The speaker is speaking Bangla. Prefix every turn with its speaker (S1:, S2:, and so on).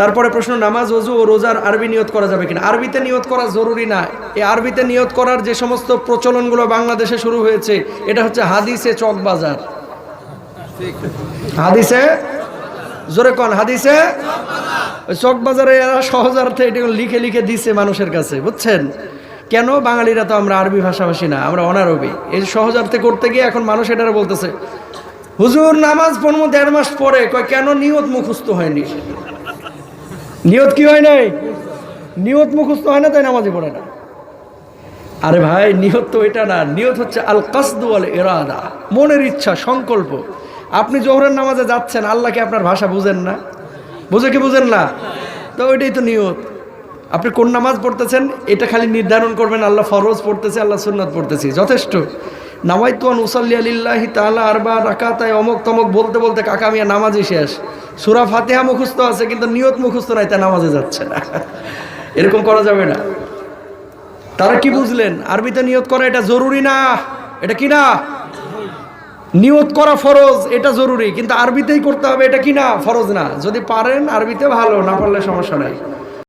S1: তারপরে প্রশ্ন, নামাজ অজু ও রোজার আরবি নিয়ত করা যাবে কিনা? আরবিতে নিয়ত করা জরুরি না। এই আরবিতে নিয়ত করার যে সমস্ত প্রচলনগুলো বাংলাদেশে শুরু হয়েছে, এটা হচ্ছে হাদিসে চকবাজার হাদিসে? জোরে কন, হাদিসে? ওই চকবাজারে এরা সহজার্থে এটা লিখে লিখে দিছে মানুষের কাছে, বুঝছেন? কেন? বাঙালিরা তো আমরা আরবি ভাষাভাষী না, আমরা অনারবি। এই সহজার্থে করতে গিয়ে এখন মানুষ এটারা বলতেছে, হুজুর, নামাজ পড়ব দেড় মাস পরে। কয়, কেন? নিয়ত মুখস্থ হয়নি। নিয়ত কি হয় নাই? নিয়ত মুখস্থ হয় না, তাই নামাজে পড়ে না। আরে ভাই, নিয়ত তো এটা না। নিয়ত হচ্ছে আল কাসদু আল এরাদা মনের ইচ্ছা, সংকল্প। আপনি জোহরের নামাজে যাচ্ছেন, আল্লাহকে আপনার ভাষা বুঝেন না। বুঝে কি বুঝেন না? তো ওইটাই তো নিয়ত। আপনি কোন নামাজ পড়তেছেন, এটা খালি নির্ধারণ করবেন, আল্লাহ ফরজ পড়তেছে, আল্লাহ সুন্নাত পড়তেছি। যথেষ্ট। নামাই তো উসাল্লি আলিল্লাহি তাআলা আরবা রাকাতায় অমক তমক বলতে বলতে কাকা মিয়া নামাজই শেষ। সুরা ফাতেহা মুখস্থ আছে কিন্তু নিয়ত মুখস্থ নাই, তাই নামাজে যাচ্ছে না। এরকম করা যাবে না। তারা কি বুঝলেন? আরবিতে নিয়ত করা এটা জরুরি না? এটা কি না? নিয়ত করা ফরজ, এটা জরুরি। কিন্তু আরবিতেই করতে হবে, এটা কি না? ফরজ না। যদি পারেন আরবিতে ভালো, না পারলে সমস্যা নাই।